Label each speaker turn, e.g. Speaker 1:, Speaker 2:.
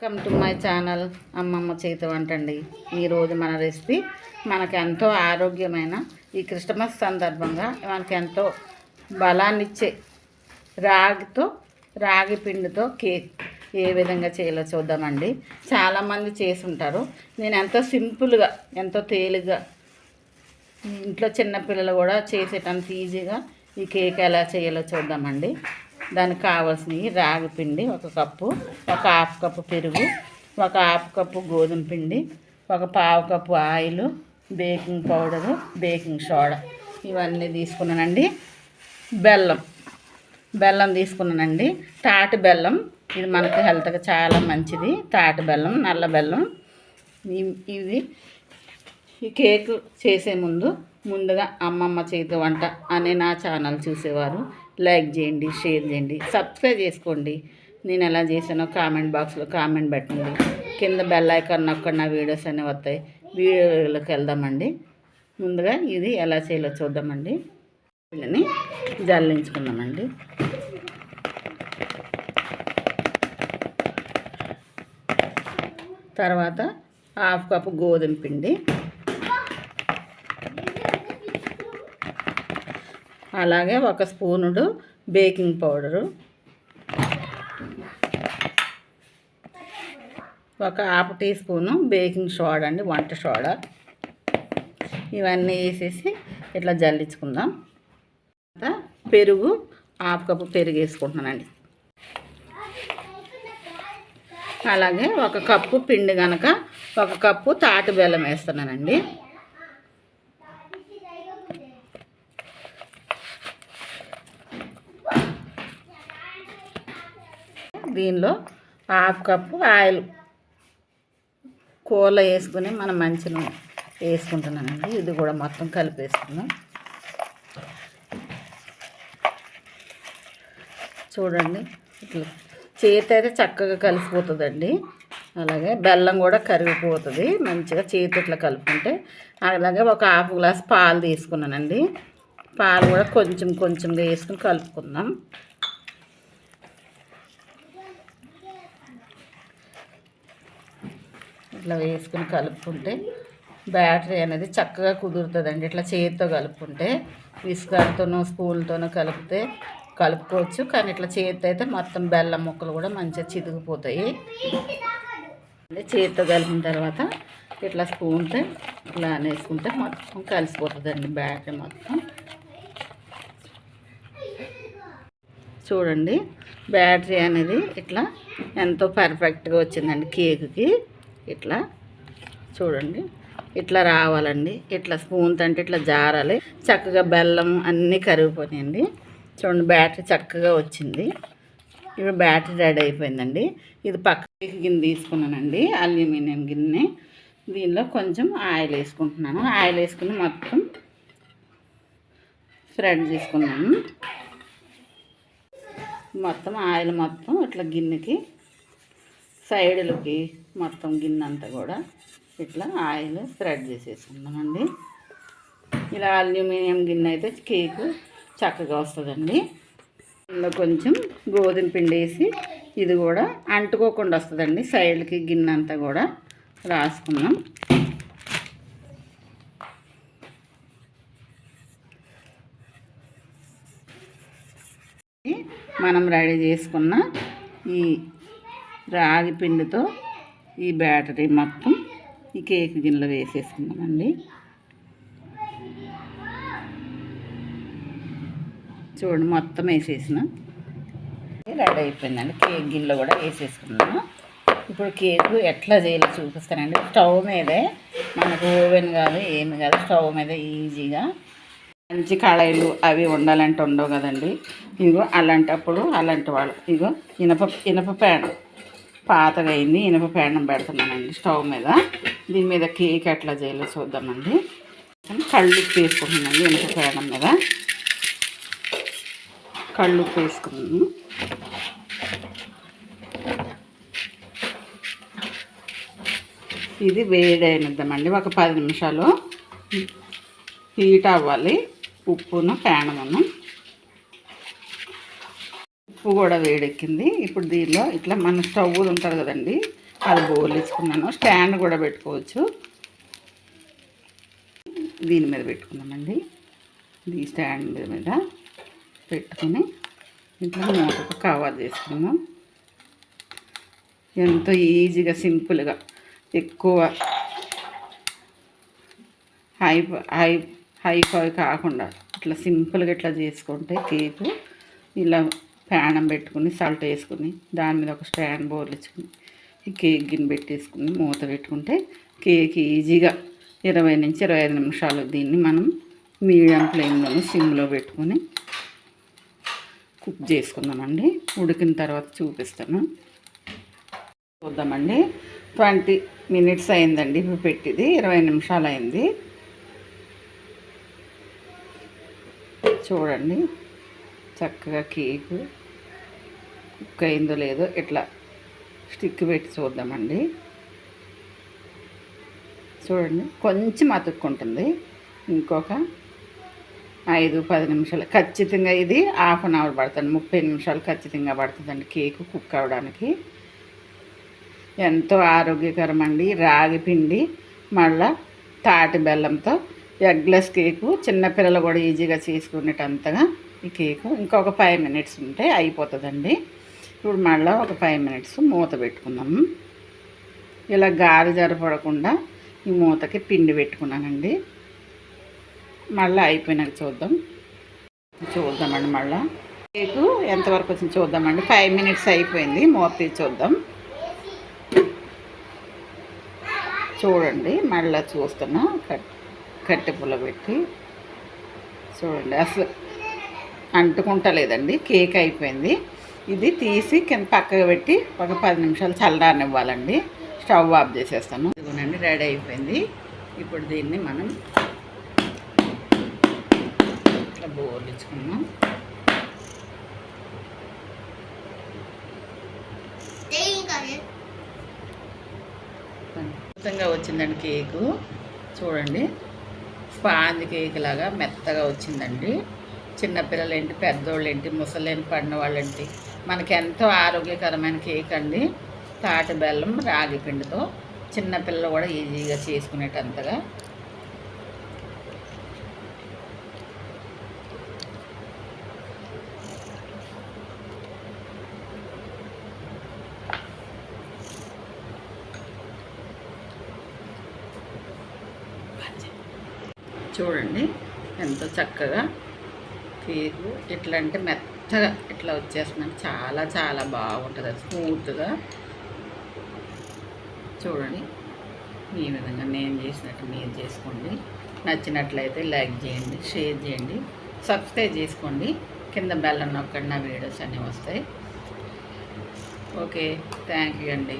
Speaker 1: Welcome to my channel అమ్మమ్మ చేతి వంట అండి. ఈరోజు మన రెసిపీ మనకు ఎంతో ఆరోగ్యమైన ఈ క్రిస్టమస్ సందర్భంగా మనకు ఎంతో బలాన్నిచ్చే రాగితో రాగి పిండితో కేక్ ఏ విధంగా చేయాలో చూద్దామండి. చాలామంది చేసి ఉంటారు నేను ఎంతో సింపుల్గా ఎంతో తేలిగ్గా ఇంట్లో చిన్నపిల్లలు కూడా చేసేటంత ఈజీగా ఈ కేక్ ఎలా చేయాలో చూద్దామండి. దానికి కావాల్సినవి రాగి పిండి ఒక కప్పు ఒక హాఫ్ కప్పు పెరుగు ఒక హాఫ్ కప్పు గోధుమ పిండి ఒక పావు cup oil baking powder baking soda. ఇవన్నీ తీసుకున్నానండి. బెల్లం బెల్లం తీసుకున్నానండి. తాటి బెల్లం ఇది మనకి హెల్త్కి చాలా మంచిది. తాటి బెల్లం నల్ల బెల్లం. ఇది ఈ కేక్ చేసే ముందు ముందుగా అమ్మమ్మ చేతి వంట అనే నా ఛానల్ చూసేవారు. లైక్ చేయండి షేర్ చేయండి సబ్స్క్రైబ్ చేసుకోండి. నేను ఎలా చేసానో కామెంట్ బాక్స్లో కామెంట్ పెట్టండి. కింద బెల్ ఐకాన్ నొక్కండి నా వీడియోస్ అన్నీ వస్తాయి. వీడియోలోకి వెళ్దామండి. ముందుగా ఇది ఎలా చేయాలో చూద్దామండి. వీళ్ళని జల్లించుకుందామండి. తర్వాత హాఫ్ కప్ గోధుమ పిండి. అలాగే ఒక స్పూనుడు బేకింగ్ పౌడరు. ఒక half teaspoon baking soda అండి వంట సోడా. ఇవన్నీ వేసేసి ఇట్లా జల్లించుకుందాం. తర్వాత పెరుగు హాఫ్ కప్పు పెరుగు వేసుకుంటున్నానండి. అలాగే ఒక కప్పు పిండి కనుక ఒక కప్పు తాటి బెల్లం వేస్తున్నానండి. దీనిలో హాఫ్ కప్పు ఆయిల్. కూరలో వేసుకుని మనం మంచిగా వేసుకుంటున్నానండి. ఇది కూడా మొత్తం కలిపేసుకుందాం. చూడండి ఇట్లా చేతి అయితే చక్కగా కలిసిపోతుందండి. అలాగే బెల్లం కూడా కరిగిపోతుంది. మంచిగా చేతి ఇట్లా కలుపుకుంటే. అలాగే ఒక హాఫ్ గ్లాస్ పాలు తీసుకున్నానండి. పాలు కూడా కొంచెం కొంచెంగా వేసుకుని కలుపుకుందాం. ఇట్లా వేసుకుని కలుపుకుంటే బ్యాటరీ అనేది చక్కగా కుదురుతుందండి. ఇట్లా చేతితో కలుపుకుంటే విసుగాలతోనో స్పూన్తోనో కలిపితే కలుపుకోవచ్చు. కానీ ఇట్లా చేతితో అయితే మొత్తం బెల్లం ముక్కలు కూడా మంచిగా చితికిపోతాయి. అంటే చేతితో కలిపిన తర్వాత ఇట్లా స్పూన్తో ఇట్లా అనేసుకుంటే మొత్తం కలిసిపోతుందండి బ్యాటరీ మొత్తం. చూడండి బ్యాటరీ అనేది ఇట్లా ఎంతో పర్ఫెక్ట్గా వచ్చిందండి కేకుకి. ఇట్లా చూడండి. ఇట్లా రావాలండి. ఇట్లా స్పూన్ అంటే ఇట్లా జారాలి. చక్కగా బెల్లం అన్నీ కరిగిపోయాయండి చూడండి బ్యాటరీ చక్కగా వచ్చింది. ఇప్పుడు బ్యాటరీ రెడీ అయిపోయిందండి. ఇది పక్క గిన్నె తీసుకున్నానండి అల్యూమినియం గిన్నె. దీనిలో కొంచెం ఆయిల్ వేసుకుంటున్నాను. ఆయిల్ వేసుకుని మొత్తం స్ప్రెడ్ చేసుకున్నాను. మొత్తం ఆయిల్ మొత్తం ఇట్లా గిన్నెకి సైడ్లకి మొత్తం గిన్నె అంతా కూడా ఇట్లా ఆయిల్ స్ప్రెడ్ చేసేసుకుందామండి. ఇలా అల్యూమినియం గిన్నె అయితే కేకు చక్కగా వస్తుందండి. ఇందులో కొంచెం గోధుమ పిండి వేసి ఇది కూడా అంటుకోకుండా వస్తుందండి. సైడ్కి గిన్నె అంతా కూడా రాసుకున్నాం మనం రెడీ చేసుకున్న ఈ రాగి పిండితో ఈ బ్యాటరీ మొత్తం ఈ కేక్ గిన్నెలో వేసేసుకుందామండి. చూడండి మొత్తం వేసేసిన. రెడీ అయిపోయిందండి. కేక్ గిన్నెలో కూడా వేసేసుకున్నాను ఇప్పుడు కేకు ఎట్లా చేయాలో చూపిస్తానండి. స్టవ్ మీదే మనకు ఓవెన్ కాదు ఏమి కాదు స్టవ్ మీద ఈజీగా మంచి కళాయిలు అవి ఉండాలంటే ఉండవు కదండి. ఇగో అలాంటప్పుడు అలాంటి వాళ్ళు ఇగో ఇనప ఇనప పేడ పాతగైంది ఇనుప ఇనప పేడం పెడుతున్నానండి స్టవ్ మీద. దీని మీద కేక్ ఎట్లా చేయాలో చూద్దామండి. కళ్ళు ఉప్పు ఇనుప ఇనప పేడం మీద. కళ్ళు ఉప్పు వేసుకున్నాను. ఇది వేడైనద్దామండి ఒక పది నిమిషాలు హీట్ అవ్వాలి. ఉప్పును పేనమును ఉప్పు కూడా వేడెక్కింది. ఇప్పుడు దీనిలో ఇట్లా మన స్టవ్ ఉంటుంది కదండి అది బోర్లించుకున్నాను స్టాండ్ కూడా పెట్టుకోవచ్చు. దీని మీద పెట్టుకున్నామండి ఈ స్టాండ్ మీద పెట్టుకొని ఇట్లా మూటకు కవర్ చేసుకుందాం. ఎంతో ఈజీగా సింపుల్గా ఎక్కువ హై హై హై కాకుండా ఇట్లా సింపుల్గా ఇట్లా చేసుకుంటే కేకు ఇలా ప్యానం పెట్టుకుని సాల్ట్ వేసుకుని దాని మీద ఒక స్టాండ్ బోర్లు ఈ కేక్ గిన్నె పెట్టేసుకుని మూత పెట్టుకుంటే కేక్ ఈజీగా ఇరవై నుంచి ఇరవై ఐదు నిమిషాలు దీన్ని మనం మీడియం ఫ్లేమ్లోనే సిమ్లో పెట్టుకొని కుక్ చేసుకుందామండి. ఉడికిన తర్వాత చూపిస్తాను. చూద్దామండి. ట్వంటీ మినిట్స్ అయిందండి ఇప్పుడు పెట్టింది. ఇరవై నిమిషాలు అయింది. చూడండి. చక్కగా కేకు కుక్ అయిందో లేదో ఇట్లా స్టిక్ పెట్టి చూద్దామండి. చూడండి కొంచెం అతుక్కుంటుంది. ఇంకొక ఐదు పది నిమిషాలు. ఖచ్చితంగా ఇది హాఫ్ అన్ అవర్ పడుతుంది. ముప్పై నిమిషాలు ఖచ్చితంగా పడుతుందండి కేకు కుక్ అవ్వడానికి ఎంతో ఆరోగ్యకరం అండి రాగి పిండి మళ్ళా తాటి బెల్లంతో ఎగ్లెస్ కేకు. చిన్నపిల్లలు కూడా ఈజీగా చేసుకునేటంతగా ఈ కేకు. ఇంకొక ఫైవ్ మినిట్స్ ఉంటే అయిపోతుందండి. ఇప్పుడు మళ్ళీ ఒక ఫైవ్ మినిట్స్ మూత పెట్టుకుందాము ఇలా గాలి జరపడకుండా ఈ మూతకి పిండి పెట్టుకున్నానండి. మళ్ళీ అయిపోయినాక చూద్దాం. చూద్దామండి మళ్ళీ. కేకు ఎంతవరకు వచ్చింది చూద్దామండి. ఫైవ్ మినిట్స్ అయిపోయింది. మూత చూద్దాం. చూడండి మళ్ళీ చూస్తున్నా. కట్ కట్టె పుల్ల పెట్టి. చూడండి అసలు అంటుకుంటలేదండి. కేక్ అయిపోయింది. ఇది తీసి కింద పక్కకు పెట్టి ఒక పది నిమిషాలు చల్లడానివ్వాలండి స్టవ్ ఆఫ్ చేసేస్తాను. ఇదిగోనండి రెడీ అయిపోయింది. ఇప్పుడు దీన్ని మనం ఇట్లా బోర్లించుకున్నాం అద్భుతంగా వచ్చిందండి కేకు. చూడండి స్పాంజ్ కేక్ లాగా మెత్తగా వచ్చిందండి. చిన్నపిల్లలు ఏంటి పెద్దోళ్ళు ఏంటి ముసలేని పడిన వాళ్ళు ఏంటి మనకి ఎంతో ఆరోగ్యకరమైన కేక్ అండి. తాటి బెల్లం రాగి పిండితో చిన్నపిల్లలు కూడా ఈజీగా చేసుకునేటంతగా. చూడండి ఎంతో చక్కగా పేరు ఇట్లా అంటే మెత్తగా ఇట్లా వచ్చేస్తున్నాను చాలా చాలా బాగుంటుంది అది స్మూత్గా. చూడండి. ఈ విధంగా నేను చేసినట్టు మీరు చేసుకోండి. నచ్చినట్లయితే లైక్ చేయండి షేర్ చేయండి సబ్స్క్రైబ్ చేసుకోండి. కింద బెల్ నొక్కండి నా వీడియోస్ అన్నీ వస్తాయి. ఓకే థ్యాంక్ యూ అండి.